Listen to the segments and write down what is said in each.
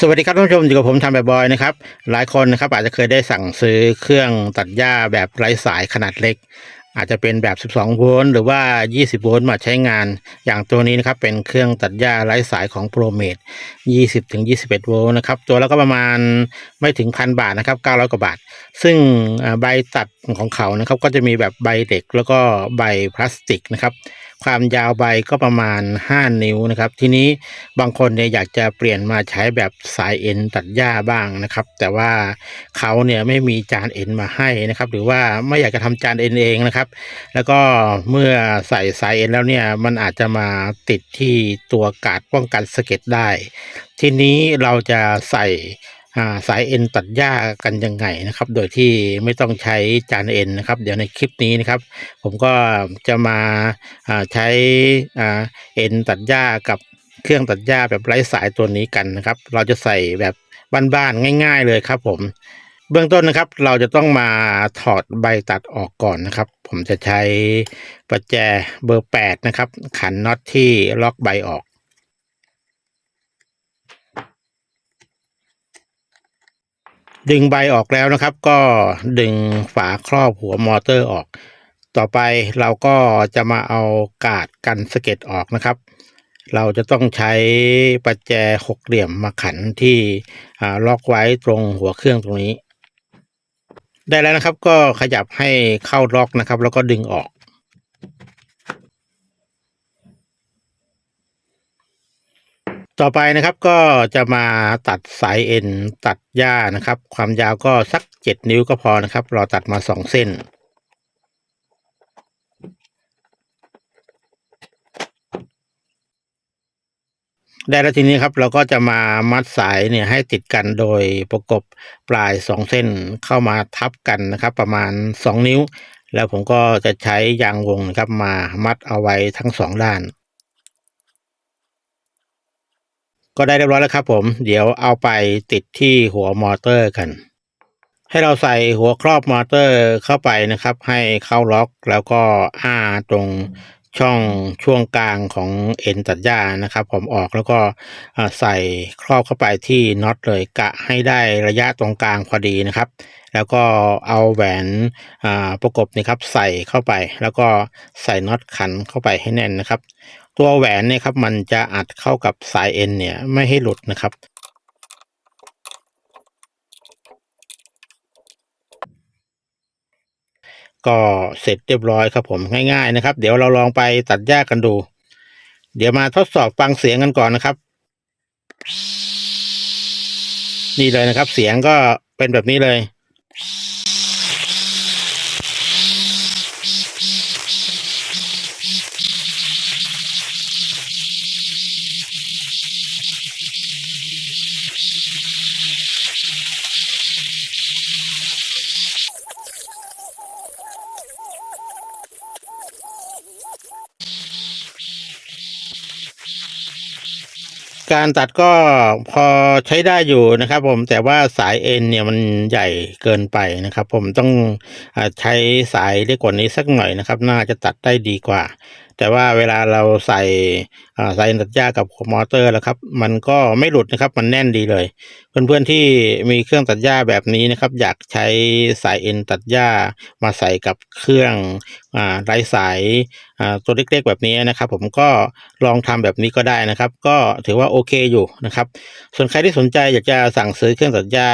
สวัสดีครับท่านผู้ชมอยู่กับผมทำแบบบอยนะครับหลายคนนะครับอาจจะเคยได้สั่งซื้อเครื่องตัดหญ้าแบบไร้สายขนาดเล็ก อาจจะเป็นแบบ 12 โวลต์หรือว่า 20 โวลต์มาใช้งาน อย่างตัวนี้นะครับเป็นเครื่องตัดหญ้าไร้สายของ ProMate 20ถึง21 โวลต์นะครับ ตัวแล้วก็ประมาณไม่ถึงพันบาทนะครับ 900 กว่าบาท ซึ่งใบตัดของเขานะครับก็จะมีแบบใบเหล็กแล้วก็ใบพลาสติกนะครับความยาวใบก็ประมาณ 5 นิ้วนะครับ ทีนี้บางคนเนี่ยอยากจะเปลี่ยนมาใช้แบบสายเอ็นตัดหญ้าบ้างนะครับ แต่ว่าเขาเนี่ยไม่มีจานเอ็นมาให้นะครับ หรือว่าไม่อยากจะทำจานเอ็นเองนะครับแล้วก็เมื่อใส่สายเอ็นแล้วเนี่ยมันอาจจะมาติดที่ตัวกาดป้องกันสะเก็ดได้ ทีนี้เราจะใส่สายเอ็นตัดหญ้ากันยังไงนะครับ โดยที่ไม่ต้องใช้จานเอ็นนะครับ เดี๋ยวในคลิปนี้นะครับ ผมก็จะมาใช้เอ็นตัดหญ้ากับเครื่องตัดหญ้าแบบไร้สายตัวนี้กันนะครับ เราจะใส่แบบบ้านๆง่าย ๆ เลยครับผม เบื้องต้นนะครับ เราจะต้องมาถอดใบตัดออกก่อนนะครับ ผมจะใช้ประแจเบอร์ 8 นะครับ ขันน็อตที่ล็อกใบออก ดึงใบออกแล้วนะครับ ก็ดึงฝาครอบหัวมอเตอร์ออก ต่อไปเราก็จะมาเอากาดกันสะเก็ดออกนะครับ เราจะต้องใช้ประแจหกเหลี่ยมมาขันที่ล็อกไว้ตรงหัวเครื่องตรงนี้ ได้แล้วนะครับ ก็ขยับให้เข้าล็อกนะครับ แล้วก็ดึงออก ต่อไปนะครับก็จะมาตัดสายเอ็นตัดหญ้านะครับ ความยาวก็สักเจ็ดนิ้วก็พอนะครับ เราตัดมาสองเส้น ได้แล้วทีนี้ครับเราก็จะมามัดสายเนี่ยให้ติดกันโดยประกบปลายสองเส้นเข้ามาทับกันนะครับ ประมาณสองนิ้ว แล้วผมก็จะใช้ยางวงนะครับมามัดเอาไว้ทั้งสองด้าน ก็ได้เรียบร้อยแล้วครับผม เดี๋ยวเอาไปติดที่หัวมอเตอร์กัน ให้เราใส่หัวครอบมอเตอร์เข้าไปนะครับ ให้เข้าล็อกแล้วก็อ้าตรง ช่องช่วงกลางของเอ็นตัดหญ้านะครับ ผมออกแล้วก็ใส่ครอบเข้าไปที่น็อตเลยกะให้ได้ระยะตรงกลางพอดีนะครับ แล้วก็เอาแหวนประกบนี่ครับใส่เข้าไป แล้วก็ใส่น็อตขันเข้าไปให้แน่นนะครับ ตัวแหวนเนี่ยครับมันจะอัดเข้ากับสายเอ็นเนี่ยไม่ให้หลุดนะครับ ก็เสร็จเรียบร้อยครับผมง่ายๆนะครับ เดี๋ยวเราลองไปตัดหญ้ากันดู เดี๋ยวมาทดสอบฟังเสียงกันก่อนนะครับ นี่เลยนะครับ เสียงก็เป็นแบบนี้เลย การตัดก็พอใช้ได้อยู่นะครับ ผมแต่ว่าสายเอ็นเนี่ยมันใหญ่เกินไปนะครับ ผมต้องอใช้สายเล็กกว่านี้สักหน่อยนะครับ น่าจะตัดได้ดีกว่า แต่ว่าเวลาเราใส่สายตัดหญ้ากับมอเตอร์แล้วครับ มันก็ไม่หลุดนะครับ มันแน่นดีเลย เพื่อนๆที่มีเครื่องตัดหญ้าแบบนี้นะครับ อยากใช้สายเอ็นตัดหญ้ามาใส่กับเครื่องอไร้สายตัวเล็กๆแบบนี้นะครับ ผมก็ลองทำแบบนี้ก็ได้นะครับ ก็ถือว่าโอเคอยู่นะครับ ส่วนใครที่สนใจอยากจะสั่งซื้อเครื่องตัดหญ้า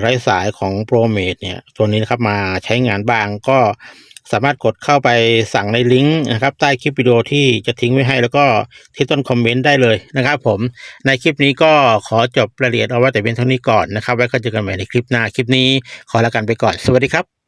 ไร้สายของ ProMate เนี่ยตัวนี้นะครับมาใช้งานบ้างก็ สามารถกดเข้าไปสั่งในลิงก์นะครับใต้คลิปวิดีโอที่จะทิ้งไว้ให้แล้วก็ที่ต้นคอมเมนต์ได้เลยนะครับผมในคลิปนี้ก็ขอจบรายละเอียดเอาไว้แต่เพียงเท่านี้ก่อนนะครับ ไว้ก็เจอกันใหม่ในคลิปหน้าคลิปนี้ขอลากันไปก่อน สวัสดีครับ